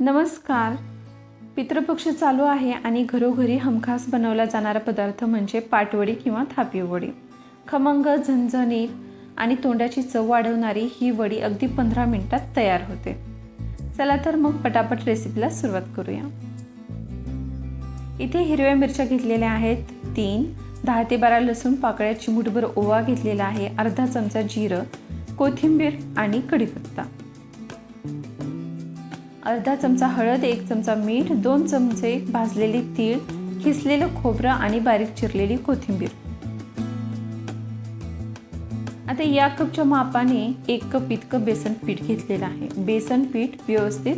नमस्कार. पितृपक्ष चालू आहे आणि घरोघरी हमखास बनवला जाणारा पदार्थ म्हणजे पाटवडी किंवा थापी वडी. खमंग झणझणीत आणि तोंडाची चव वाढवणारी ही वडी अगदी पंधरा मिनिटात तयार होते. चला तर मग पटापट रेसिपीला सुरुवात करूया. इथे हिरव्या मिरच्या घेतलेल्या आहेत तीन. दहा ते बारा लसूण पाकळ्या चिमूटभर ओवा घेतलेला आहे अर्धा चमचा जिरं कोथिंबीर आणि कढीपत्ता. अर्धा चमचा हळद एक चमचा मीठ दोन चमचे भाजलेली तीळ किसलेलं खोबरं आणि बारीक चिरलेली कोथिंबीर. आता या कपच्या मापाने एक कप इतकं बेसन पीठ घेतलेलं आहे. बेसन पीठ व्यवस्थित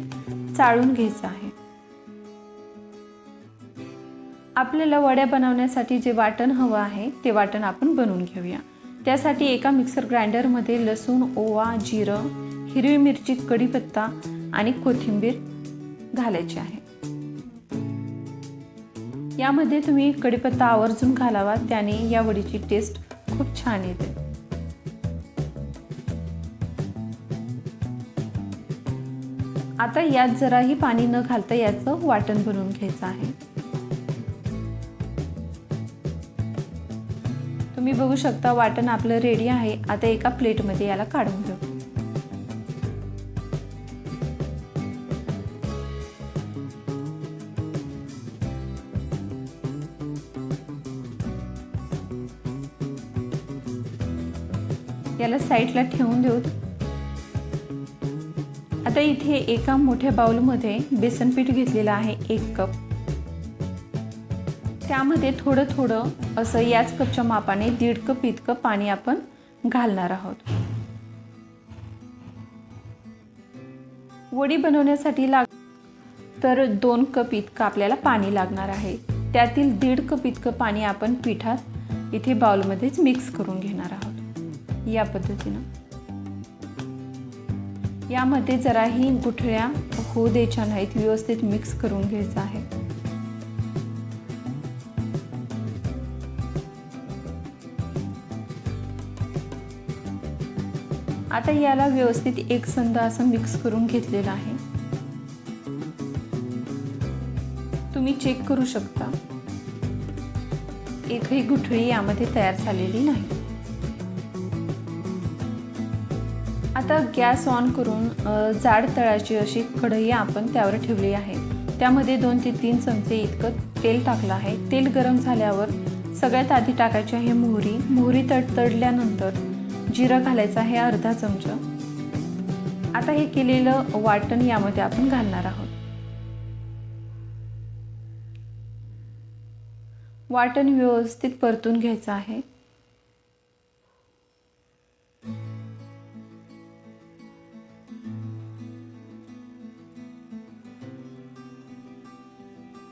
चाळून घ्यायचं आहे. आपल्याला वड्या बनवण्यासाठी जे वाटण हवं आहे ते वाटण आपण बनवून घेऊया. त्यासाठी एका मिक्सर ग्राइंडरमध्ये लसूण ओवा जिरं हिरवी मिरची कढीपत्ता आणि कोथिंबीर घालायची आहे. यामध्ये तुम्ही कढीपत्ता आवर्जून घालावा त्याने या वडीची टेस्ट खूप छान येते. आता यात जराही पाणी न घालता याचं वाटण बनवून घ्यायचं आहे. तुम्ही बघू शकता वाटण आपलं रेडी आहे. आता एका प्लेटमध्ये याला काढून घेऊ. याला साईडला ठेवून देऊत आता इथे एका मोठ्या बाउलमध्ये बेसन पीठ घेतलेलं आहे एक कप. त्यामध्ये थोडं थोडं असं याच कपच्या मापाने दीड कप इतकं पाणी आपण घालणार आहोत. वडी बनवण्यासाठी लाग तर दोन कप इतकं आपल्याला पाणी लागणार आहे. त्यातील दीड कप इतकं पाणी आपण पिठात इथे बाउलमध्येच मिक्स करून घेणार आहोत. या पद्धतीनं. यामध्ये जराही गुठळ्या होऊ द्यायच्या नाहीत व्यवस्थित मिक्स करून घ्यायचं आहे. आता याला व्यवस्थित एक संध असं मिक्स करून घेतलेलं आहे. तुम्ही चेक करू शकता. एकही गुठळी यामध्ये तयार झालेली नाही. आता गॅस ऑन करून जाड तळाची अशी कढई आपण त्यावर ठेवली आहे. त्यामध्ये दोन ते तीन चमचे इतकं तेल टाकलं आहे. तेल गरम झाल्यावर सगळ्यात आधी टाकायची आहे मोहरी. मोहरी तडतडल्यानंतर जिरं घालायचं आहे अर्धा चमचा. आता हे केलेलं वाटण यामध्ये आपण घालणार आहोत. वाटण व्यवस्थित परतून घ्यायचं आहे.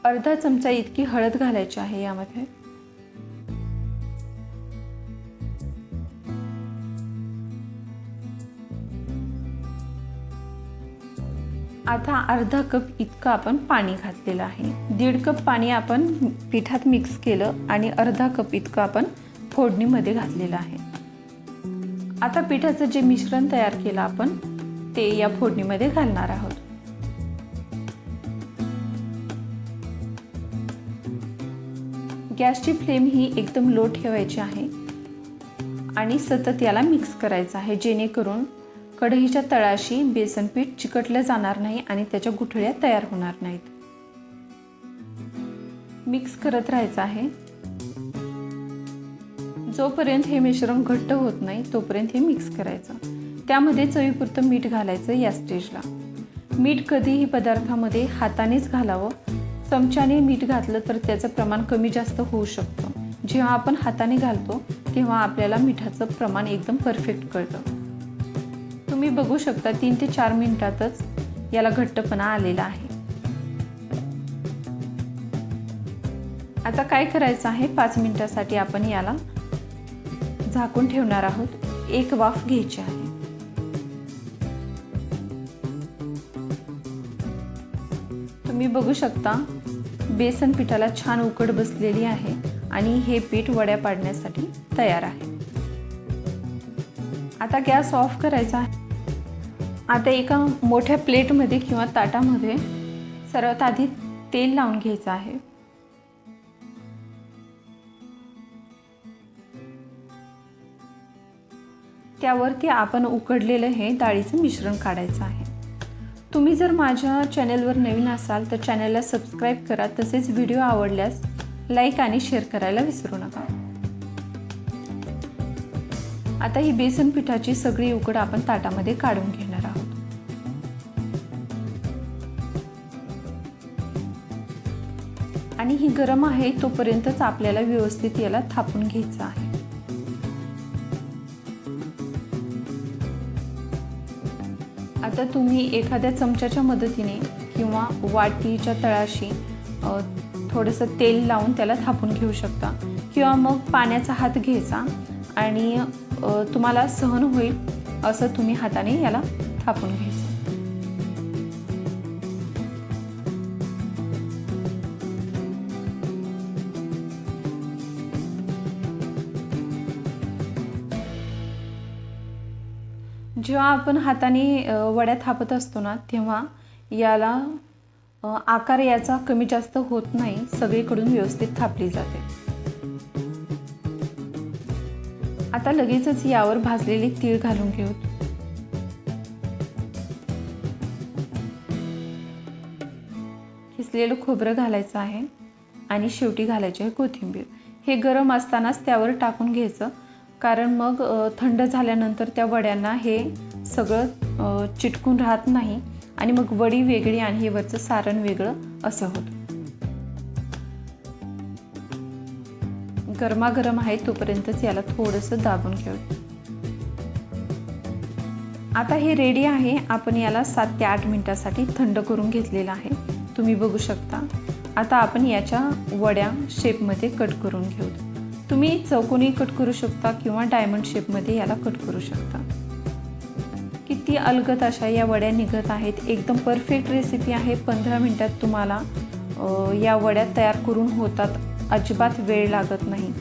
अर्धा चमचा इतकी हळद घालायची आहे यामध्ये. आता अर्धा कप इतकं आपण पाणी घातलेलं आहे. दीड कप पाणी आपण पिठात मिक्स केलं आणि अर्धा कप इतकं आपण फोडणीमध्ये घातलेलं आहे. आता पिठाचं जे मिश्रण तयार केलं आपण ते या फोडणीमध्ये घालणार आहोत. गॅसची फ्लेम ही एकदम लो ठेवायची आहे. आणि सतत याला मिक्स करायचं आहे जेणेकरून कढईच्या तळाशी बेसन पीठ चिकटलं जाणार नाही आणि त्याच्या गुठळ्या तयार होणार नाहीत. मिक्स करत राहायचं आहे. जोपर्यंत हे मिश्रण घट्ट होत नाही तोपर्यंत हे मिक्स करायचं. त्यामध्ये चवीपुरतं मीठ घालायचं या स्टेजला. मीठ कधीही पदार्थामध्ये हातानेच घालावं चमच्याने मीठ घातलं तर त्याचं प्रमाण कमी जास्त होऊ शकतं. जेव्हा आपण हाताने घालतो तेव्हा आपल्याला मिठाचं प्रमाण एकदम परफेक्ट कळतं. तुम्ही बघू शकता तीन ते चार मिनिटातच याला घट्टपणा आलेला आहे. आता काय करायचं आहे? पाच मिनिटासाठी आपण याला झाकून ठेवणार आहोत. एक वाफ घ्यायची आहे. तुम्ही बघू शकता बेसन पिठाला छान उकड बसलेली आहे आणि हे पीठ वड्या पाडण्यासाठी तयार आहे. आता गॅस ऑफ करायचा आहे. आता एका मोठ्या प्लेटमध्ये किंवा ताटामध्ये सर्वात आधी तेल लावून घ्यायचं आहे. त्यावरती आपण उकडलेलं हे डाळीचं मिश्रण काढायचं आहे. तुम्ही जर माझ्या चॅनलवर नवीन असाल तर चॅनलला सबस्क्राईब करा तसेच व्हिडिओ आवडल्यास लाईक आणि शेअर करायला विसरू नका. आता ही बेसन पिठाची सगळी उकड आपण ताटामध्ये काढून घेणार आहोत. आणि ही गरम आहे तोपर्यंतच आपल्याला व्यवस्थित याला थापून घ्यायचं आहे. आता तुम्ही एखाद्या चमच्याच्या मदतीने किंवा वाटीच्या तळाशी थोडंसं तेल लावून त्याला थापून घेऊ शकता. किंवा मग पाण्याचा हात घ्यायचा आणि तुम्हाला सहन होईल असं तुम्ही हाताने याला थापून घ्यायचं. जेव्हा आपण हाताने वड्या थापत असतो ना तेव्हा याला आकार याचा कमी जास्त होत नाही सगळीकडून व्यवस्थित थापली जाते. आता लगेचच यावर भाजलेले तीळ घालून घेऊ. किसलेलं खोबरं घालायचं आहे आणि शेवटी घालायचे आहे कोथिंबीर. हे गरम असतानाच त्यावर टाकून घ्यायचं. कारण मग थंड झाल्यानंतर त्या वड्यांना हे सगळं चिटकून राहत नाही आणि मग वडी वेगळी आणि हे वरचं सारण वेगळं असं होतं. गरमागरम आहे तोपर्यंतच याला थोडंसं दाबून घेऊ आता हे रेडी आहे. आपण याला सात ते आठ मिनिटासाठी थंड करून घेतलेलं आहे. तुम्ही बघू शकता. आता आपण याच्या वड्या शेपमध्ये कट करून घेऊ. तुम्ही चौकोनी कट करू शकता किंवा डायमंड शेपमध्ये याला कट करू शकता. किती अलगत अशा या वड्या निघत आहेत. एकदम परफेक्ट रेसिपी आहे. पंधरा मिनटात तुम्हाला या वड्या तयार करून होतात. अजिबात वेळ लागत नाही.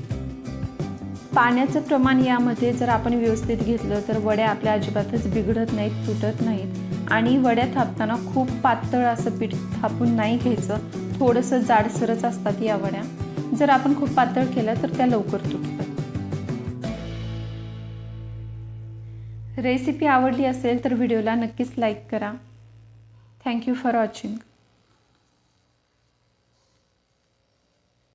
पाण्याचं प्रमाण यामध्ये जर आपण व्यवस्थित घेतलं तर वड्या आपल्या अजिबातच बिघडत नाहीत तुटत नाहीत. आणि वड्या थापताना खूप पातळ असं पीठ थापून नाही घ्यायचं. थोडंसं जाडसरच असतात या वड्या. जर आपण खूप पातळ केलं तर त्या लवकर तुटतात. रेसिपी आवडली असेल तर व्हिडिओला नक्कीच लाईक करा. Thank you for watching